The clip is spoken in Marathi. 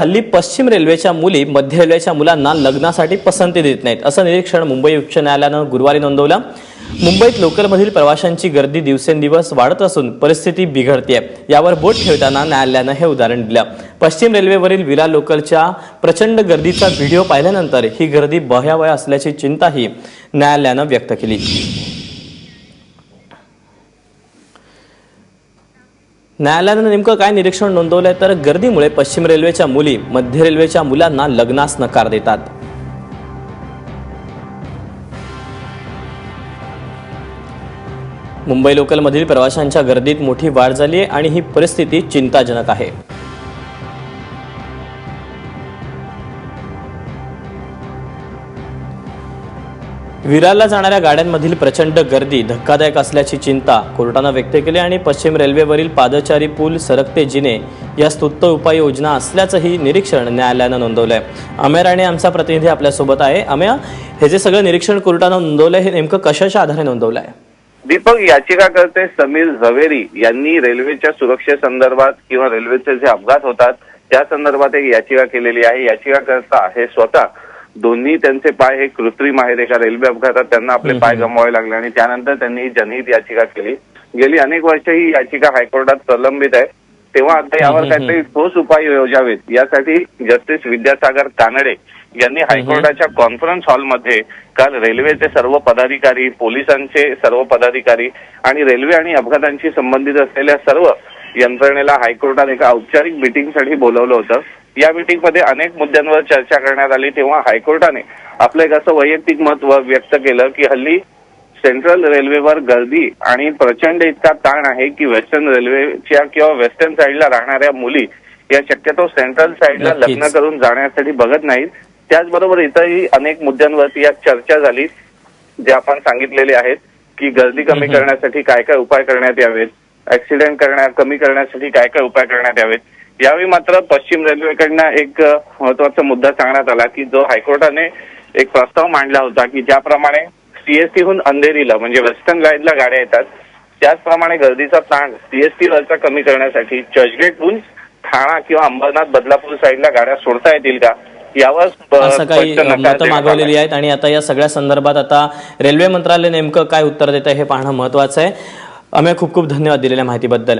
हल्ली पश्चिम रेल्वेच्या मुली मध्य रेल्वेच्या मुलांना लग्नासाठी पसंती देत नाहीत असं निरीक्षण मुंबई उच्च न्यायालयानं गुरुवारी नोंदवलं. मुंबईत लोकलमधील प्रवाशांची गर्दी दिवसेंदिवस वाढत असून परिस्थिती बिघडतीये यावर बोट ठेवताना न्यायालयानं हे उदाहरण दिलं. पश्चिम रेल्वेवरील विरा लोकलच्या प्रचंड गर्दीचा व्हिडिओ पाहिल्यानंतर ही गर्दी भयावह असल्याची चिंताही न्यायालयानं व्यक्त केली. न्यायालयानं नेमकं काय निरीक्षण नोंदवलंय तर गर्दीमुळे पश्चिम रेल्वेच्या मुली मध्य रेल्वेच्या मुलांना लग्नास नकार देतात. मुंबई लोकलमधील प्रवाशांच्या गर्दीत मोठी वाढ झाली आहे आणि ही परिस्थिती चिंताजनक आहे. विरारला जाणाऱ्या गाड्यांमधील प्रचंड गर्दी धक्कादायक असल्याची चिंता कोर्टानं व्यक्त केली आणि पश्चिम रेल्वेवरील पादचारी पूल सरकते जिने या स्तुत्त उपाययोजना असल्याचंही निरीक्षण न्यायालयानं नोंदवलंय. अमेर राणे आमचा प्रतिनिधी आपल्यासोबत आहे. अमेया हे जे सगळं निरीक्षण कोर्टानं नोंदवलंय हे नेमकं कशाच्या आधारे नोंदवलं आहे दीपक याचिकाकर्ते समीर झवेरी यांनी रेल्वेच्या सुरक्षेसंदर्भात किंवा रेल्वेचे जे अपघात होतात त्या संदर्भात एक याचिका केलेली आहे. याचिकाकर्ता हे स्वतः दोन्ही त्यांचे पाय हे कृत्रिम आहेत एका रेल्वे अपघातात. त्यांना आपले पाय गमवावे लागले आणि त्यानंतर त्यांनी ही जनहित याचिका केली. गेली अनेक वर्ष ही याचिका हायकोर्टात प्रलंबित आहे. तेव्हा आता यावर काहीतरी ठोस उपाय योजावेत. यासाठी जस्टिस विद्यासागर कानडे यांनी हायकोर्टाच्या कॉन्फरन्स हॉलमध्ये काल रेल्वेचे सर्व पदाधिकारी पोलिसांचे सर्व पदाधिकारी आणि रेल्वे आणि अपघातांशी संबंधित असलेल्या सर्व यंत्रणेला हायकोर्टात एका औपचारिक मिटिंगसाठी बोलवलं होतं या मिटिंगमध्ये अनेक मुद्द्यांवर चर्चा करण्यात आली तेव्हा हायकोर्टाने आपलं एक असं वैयक्तिक मत व- व्यक्त केलं की हल्ली सेंट्रल रेल्वेवर गर्दी आणि प्रचंड इतका ताण आहे की वेस्टर्न रेल्वेच्या किंवा वेस्टर्न साईडला राहणाऱ्या मुली या शक्यतो सेंट्रल साईडला. लग्न करून जाण्यासाठी बघत नाहीत त्याचबरोबर इथंही अनेक मुद्द्यांवरती यात चर्चा झाली जे आपण सांगितलेले आहेत की गर्दी कमी. करण्यासाठी काय काय उपाय करण्यात यावेत ऍक्सिडेंट करण्या कमी करण्यासाठी काय काय उपाय करण्यात यावेत? यावेळी मात्र पश्चिम रेल्वेकडनं एक महत्त्वाचा मुद्दा सांगण्यात आला की जो हायकोर्टाने एक प्रस्ताव मांडला होता की ज्याप्रमाणे सीएसटीहून अंधेरीला म्हणजे वेस्टर्न लाईनला गाड्या येतात त्याचप्रमाणे गर्दीचा ताण सीएसटी वरचा कमी करण्यासाठी चर्चगेटहून ठाणा किंवा अंबरनाथ बदलापूर साईडला गाड्या सोडता येतील का? यावर काही मतं. मागवलेली आहेत आणि आता या सगळ्या संदर्भात आता रेल्वे मंत्रालय नेमकं काय उत्तर देत आहे हे पाहणं महत्वाचं आहे. अमेय खूप खूप धन्यवाद दिलेल्या माहितीबद्दल.